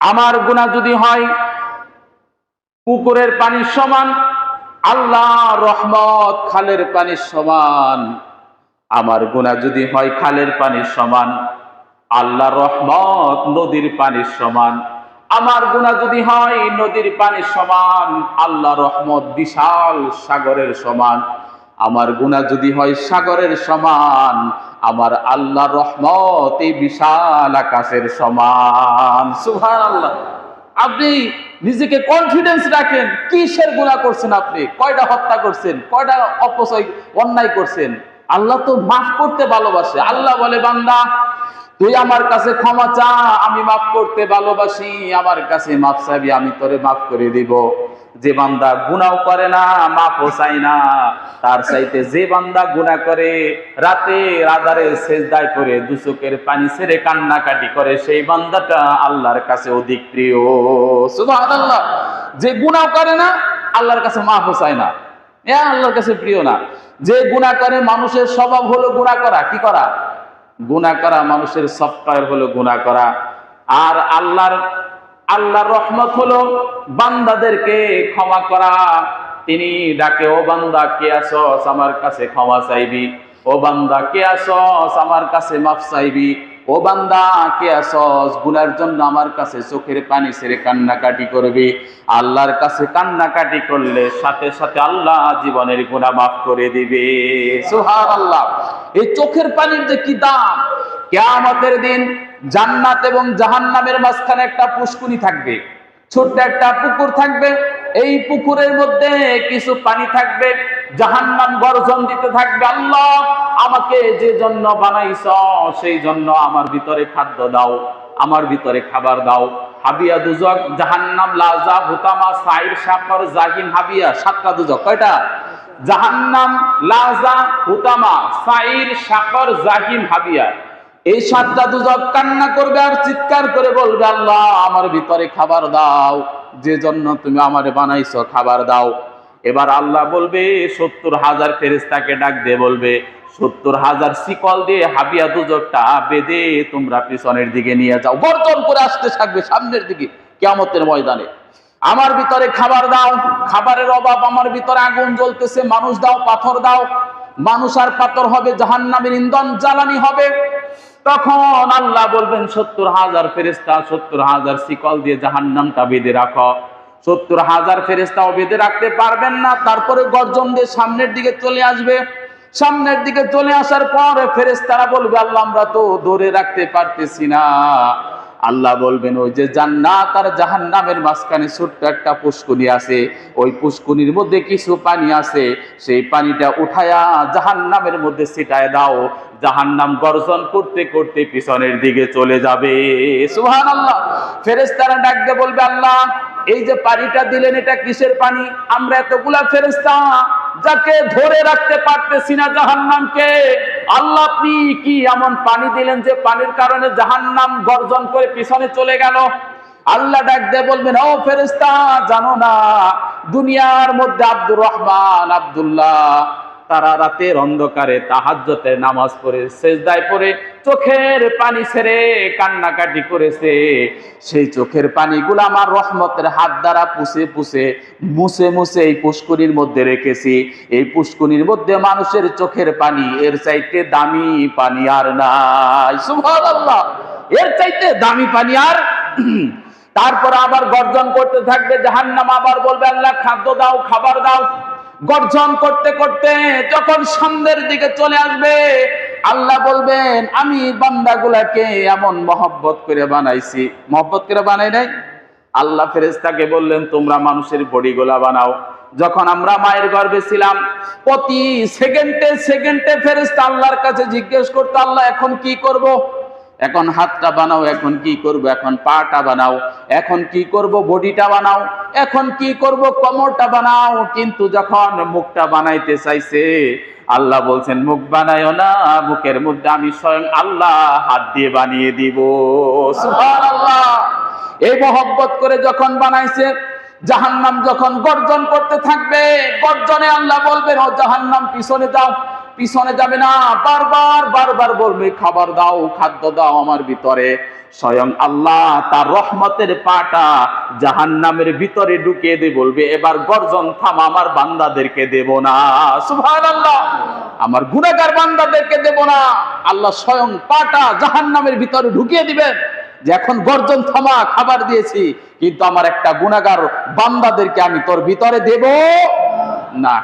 আমার গুণা যদি হয় পুকুরের পানির সমান আল্লাহ রহমত খালের পানির সমান। আমার গুণা যদি হয়, খালের পানির সমান আল্লাহ রহমত নদীর পানির সমান। আমার গুণা যদি হয়, নদীর পানির সমান আল্লাহ রহমত বিশাল সাগরের সমান। আমার গুণা যদি হয় সাগরের সমান, আমার আল্লাহ রহমত এই বিশাল আকাশের সমান। সুহান আল্লাহ আপনি নিজেকে কনফিডেন্স রাখেন, কিসের গুণা করছেন আপনি? কয়টা হত্যা করছেন? কয়টা অপচয়, অন্যায় করছেন? আল্লাহ তো মাফ করতে ভালোবাসে। আল্লাহ বলে, বান্দা, তুই আমার কাছে ক্ষমা চা, আমি মাফ করতে ভালোবাসি, আমার কাছে মাফ চাবি, আমি তোরে মাফ করে দিব। যে বান্দা গুনাও করে না মাফও চাই না। তার চাইতে যে বান্দা গুনাহ করে, রাতে আধারে সেজদায় করে দুচোখের পানি ছেড়ে কান্নাকাটি করে, সেই বান্দাটা আল্লাহর কাছে অধিক প্রিয়। সুবহানাল্লাহ। যে গুনাহ করে না, আল্লাহর কাছে মাফও চায় না। এ আল্লাহর কাছে প্রিয় না। যে গুনাহ করে, মানুষের স্বভাব হলো গুনাহ করা। কি করা? গুনাহ করা, মানুষের সফটওয়্যার হলো গুনাহ করা। আর আল্লাহর আল্লাহর রহমত হলো বান্দাদেরকে ক্ষমা করা। তিনি ডাকে, ও বান্দা, কে আসস আমার কাছে ক্ষমা চাইবি? ও বান্দা, কে আসস আমার কাছে মাফ চাইবি? ও বান্দা, কে আসস গুনার জন্য আমার কাছে চোখের পানি ছেড়ে কান্নাকাটি করবি? আল্লাহর কাছে কান্নাকাটি করলে সাথে সাথে আল্লাহ জীবনের গুনাহ মাফ করে দিবে। সুবহানাল্লাহ। এই চোখের পানির যে কি দাম? কিয়ামতের দিন জান্নাত এবং জাহান্নামের মাঝখানে একটা পুষ্কুনি থাকবে, ছোট্ট একটা পুকুর থাকবে। এই পুকুরের মধ্যে কিছু পানি থাকবে, জাহান্নাম গর্জন দিতে থাকবে, আল্লাহ, আমাকে যে জন্য বানাইছ, সেই জন্য আমার ভিতরে খাদ্য দাও, আমার ভিতরে খাবার দাও। হাবিয়া দুজক, জাহান্নাম লাজা হুতামা সাইর সাফর জাহিন হাবিয়া। সাতটা দুজক, কয়টা? জাহান্নাম লাজা হুতামা সাইর সাফর জাহিম হাবিয়া। এই সাতটা দুজক কান্না করবে আর চিৎকার করে বলবে, আল্লাহ, আমার ভিতরে খাবার দাও। যে জন্য তুমি আমারে বানাইছো, খাবার দাও। এবার আল্লাহ বলবে, সত্তর হাজার ফেরেস্তাকে ডাক দিয়ে বলবে, সত্তর হাজার শিকল দিয়ে হাবিয়া দুজকটা বেঁধে তোমরা পিছনের দিকে নিয়ে যাও। গর্জন করে আসতে থাকবে সামনের দিকে কেমতের ময়দানে। আমার ভিতরে খাবার দাও। খাবারের অভাব আমার ভিতরে আগুন জ্বলতেছে। মানুষ দাও, পাথর দাও। মানুষ আর পাথর হবে, জাহান্নামের ইন্ধন জ্বালানি হবে। তখন আল্লাহ বলবেন, সত্তর হাজার ফেরেস্তা সত্তর হাজার শিকল দিয়ে জাহান নামটা বেঁধে রাখো। সত্তর হাজার ফেরেস্তাও বেঁধে রাখতে পারবেন না। তারপরে গর্জন দিয়ে সামনের দিকে চলে আসবে। সামনের দিকে চলে আসার পর ফেরেস্তারা বলবে, আল্লাহ, আমরা তো ধরে রাখতে পারতেছি না। আল্লাহ বলবেন, ওই যে জান্নাত আর জাহান্নামের মাঝখানে ছোট্ট একটা পুষ্কুনি আছে। ওই পুষ্কুনির মধ্যে কিছু পানি আছে। সেই পানিটা উঠায়া জাহান নামের মধ্যে ছিটায় দাও। জাহান্নাম গর্জন করতে করতে পিছনের দিকে চলে যাবে। সুহান আল্লাহ ফেরেস্তারা ডাকতে বলবে, আল্লাহ, এই যে পানিটা দিলেন, এটা কিসের পানি? আমরা এতগুলা ফেরেস্তা যাকে ধরে রাখতে পারতেছি না জাহান্নামকে। আল্লাহ, আপনি কি এমন পানি দিলেন যে পানির কারণে জাহান্নাম গর্জন করে পিছনে চলে গেল? আল্লাহ ডাক দিয়ে বলবেন, ও ফেরেস্তা জানো না, দুনিয়ার মধ্যে আব্দুর রহমান, আব্দুল্লাহ তারা রাতের অন্ধকারে তাহাজ্জতের নামাজ পড়ে, সেজদায় পড়ে, চোখের পানি ছেড়ে কান্নাকাটি করেছে। সেই চোখের পানিগুলো আমার রহমতের হাত দ্বারা পুষে পুষে, মুছে মুছে এই পুষ্করির মধ্যে রেখেছি। এই পুষ্করির মধ্যে মানুষের চোখের পানি, এর চাইতে দামি পানি আর নাই। সুবহানাল্লাহ! এর চাইতে দামি পানি আর তারপর আবার গর্জন করতে থাকবে, জাহান্নাম আবার বলবে, আল্লাহ খাদ্য দাও, খাবার দাও। গর্জন করতে করতে যখন সন্ধ্যের দিকে চলে আসবে, আল্লাহ বলবেন, আমি বান্দাগুলাকে এমন মহব্বত করে বানাইছি। মহব্বত করে বানাই নাই? আল্লাহ ফেরেস্তাকে বললেন, তোমরা মানুষের বডিগুলা বানাও। যখন আমরা মায়ের গর্ভে ছিলাম, প্রতি সেকেন্ডে সেকেন্ডে ফেরেস্তা আল্লাহর কাছে জিজ্ঞেস করতো, আল্লাহ, এখন কি করব। এখন হাতটা বানাও, এখন কি করব? এখন পাটা বানাও, এখন কি করব? বডিটা বানাও, এখন কি করব? কোমরটা বানাও। কিন্তু যখন মুখটা বানাইতে চাইছে, আল্লাহ বলছেন, মুখ বানায়ও না, মুখের মধ্যে আমি স্বয়ং আল্লাহ হাত দিয়ে বানিয়ে দিব। সুবহানাল্লাহ। এই মহব্বত করে যখন বানাইছে, জাহান্নাম যখন গর্জন করতে থাকবে, গর্জনে আল্লাহ বলবেন, ও জাহান্নাম, পিছনে যাও। পিছনে যাবে না। বারবার বারবার বলবে, খাবার দাও, খাদ্য দাও আমার ভিতরে। স্বয়ং আল্লাহ তার রহমতের পাটা জাহান্নামের ভিতরে ঢুকিয়ে দিয়ে বলবে, এবার গর্জন থাম, আমার বান্দাদেরকে দেব না। সুবহানাল্লাহ। আমার গুনাহগার বান্দাদেরকে দেব না। আল্লাহ স্বয়ং পাটা জাহান্নামের ভিতরে ঢুকিয়ে দিবেন যে, এখন গর্জন থামা, খাবার দিয়েছি, কিন্তু আমার একটা গুনাহগার বান্দাদেরকে আমি তোর ভিতরে দেব না।